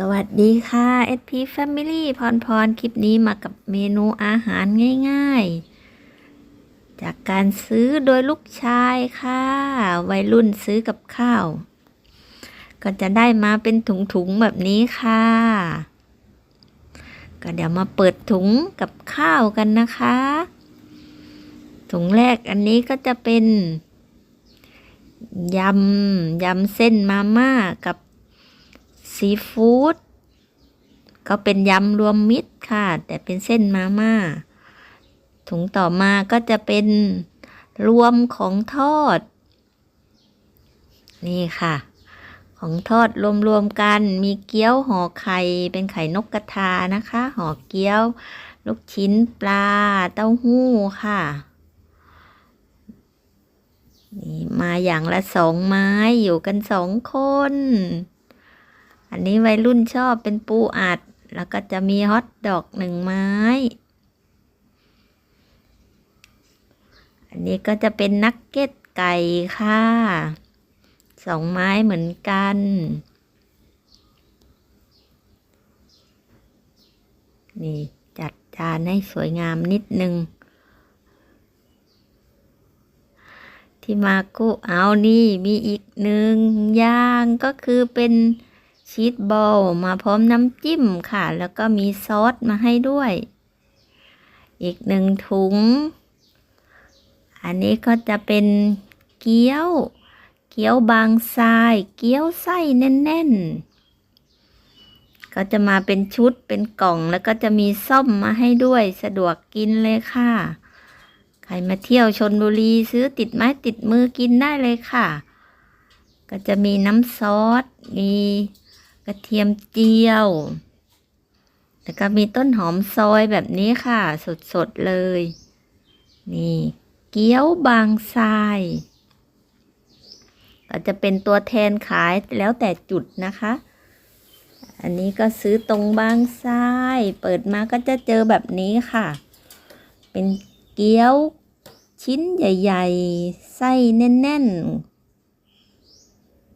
สวัสดีค่ะ SP Family พรพร คลิปนี้มากับเมนูอาหารง่ายๆ จากการซื้อโดยลูกชายค่ะ วัยรุ่นซื้อกับข้าว ก็จะได้มาเป็นถุงๆ แบบนี้ค่ะ ก็เดี๋ยวมาเปิดถุงกับข้าวกันนะคะ ถุงแรกอันนี้ก็จะเป็นยำยำเส้นมาม่ากับ ซีฟู้ดก็เป็นยำรวมมิตรค่ะ แต่เป็นเส้นมาม่า ถุงต่อมาก็จะเป็นรวมของทอด นี่ค่ะ ของทอดรวมๆกันมีเกี๊ยวห่อไข่เป็นไข่นกกระทานะคะห่อเกี๊ยว ลูกชิ้นปลาเต้าหู้ค่ะนี่มาอย่างละสองไม้อยู่กันสองคน อันนี้วัยรุ่นชอบเป็นปูอัด แล้วก็จะมีฮอทดอกหนึ่งไม้ อันนี้ก็จะเป็นนักเก็ตไก่ค่ะสองไม้เหมือนกัน นี่จัดจานให้สวยงามนิดนึง ที่มากุเอานี่มีอีกหนึ่งอย่างก็คือเป็น ชีสบอลมาพร้อมน้ำจิ้มค่ะ แล้วก็มีซอสมาให้ด้วย อีกหนึ่งถุง อันนี้ก็จะเป็นเกี๊ยว เกี๊ยวบางทราย เกี๊ยวไส้แน่น ๆ ก็จะมาเป็นชุดเป็นกล่องแล้วก็จะมีส้มมาให้ด้วยสะดวกกินเลยค่ะ ใครมาเที่ยวชนบุรีซื้อติดไม้ติดมือกินได้เลยค่ะก็จะมีน้ำซอส มี กระเทียมเจียว แล้วก็มีต้นหอมซอยแบบนี้ค่ะ สดๆเลย นี่ เกี๊ยวบางทรายก็จะเป็นตัวแทนขายแล้วแต่จุดนะคะ อันนี้ก็ซื้อตรงบางทราย เปิดมาก็จะเจอแบบนี้ค่ะ เป็นเกี๊ยวชิ้นใหญ่ ๆ ไส้แน่น ๆ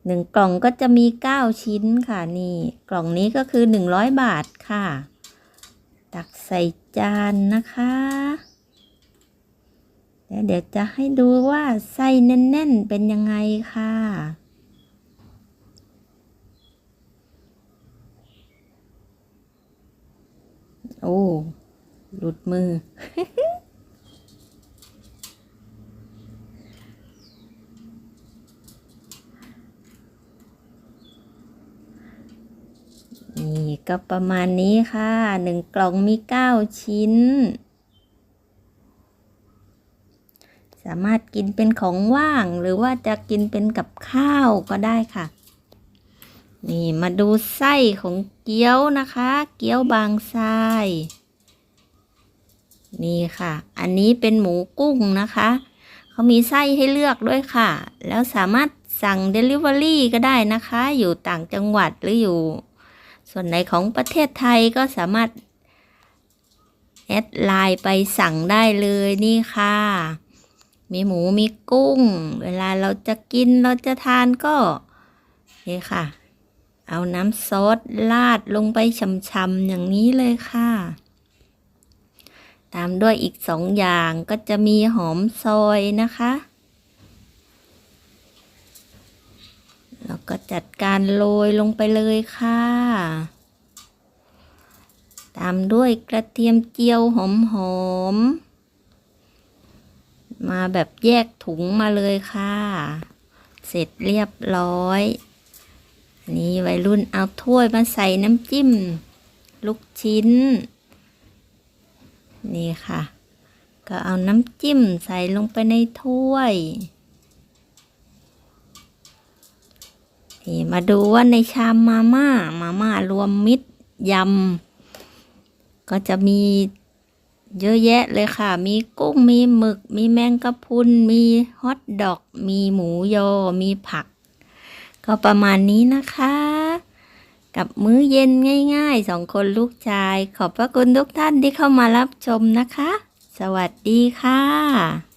หนึ่งกล่องก็จะมีเก้าชิ้นค่ะนี่ กล่องนี้ก็คือหนึ่งร้อยบาทค่ะ ตักใส่จานนะคะแล้วเดี๋ยวจะให้ดูว่าไส้แน่นๆเป็นยังไงค่ะ โอ้ หลุดมือ นี่ ก็ประมาณนี้ค่ะหนึ่งกล่องมีเก้าชิ้น สามารถกินเป็นของว่างหรือว่าจะกินเป็นกับข้าวก็ได้ค่ะ นี่มาดูไส้ของเกี๊ยวนะคะ เกี๊ยวบางทรายนี่ค่ะ อันนี้เป็นหมูกุ้งนะคะ เขามีไส้ให้เลือกด้วยค่ะ แล้วสามารถสั่ง Delivery ก็ได้นะคะ อยู่ต่างจังหวัดหรืออยู่ ส่วนไหนของประเทศไทยก็สามารถแอดไลน์ไปสั่งได้เลยนี่ค่ะ มีหมูมีกุ้ง เวลาเราจะกินเราจะทานก็นี่ค่ะ เอาน้ำซอสราดลงไปช่ำๆอย่างนี้เลยค่ะ ตามด้วยอีกสองอย่างก็จะมีหอมซอยนะคะ แล้วก็จัดการโรยลงไปเลยค่ะ ตามด้วยกระเทียมเจียวหอมๆมาแบบแยกถุงมาเลยค่ะ เสร็จเรียบร้อยนนี้วัยรุ่นเอาถ้วยมาใส่น้ำจิ้ม ลูกชิ้น นี่ค่ะ ก็เอาน้ำจิ้มใส่ลงไปในถ้วย นี่มาดูว่าในชามมาม่ามาม่ารวมมิตรยำ ก็จะมีเยอะแยะเลยค่ะ มีกุ้ง มีหมึก มีแมงกะพรุน มีฮอทดอก มีหมูยอ มีผัก ก็ประมาณนี้นะคะ กับมื้อเย็นง่ายๆสองคนลูกชาย ขอบพระคุณทุกท่านที่เข้ามารับชมนะคะ สวัสดีค่ะ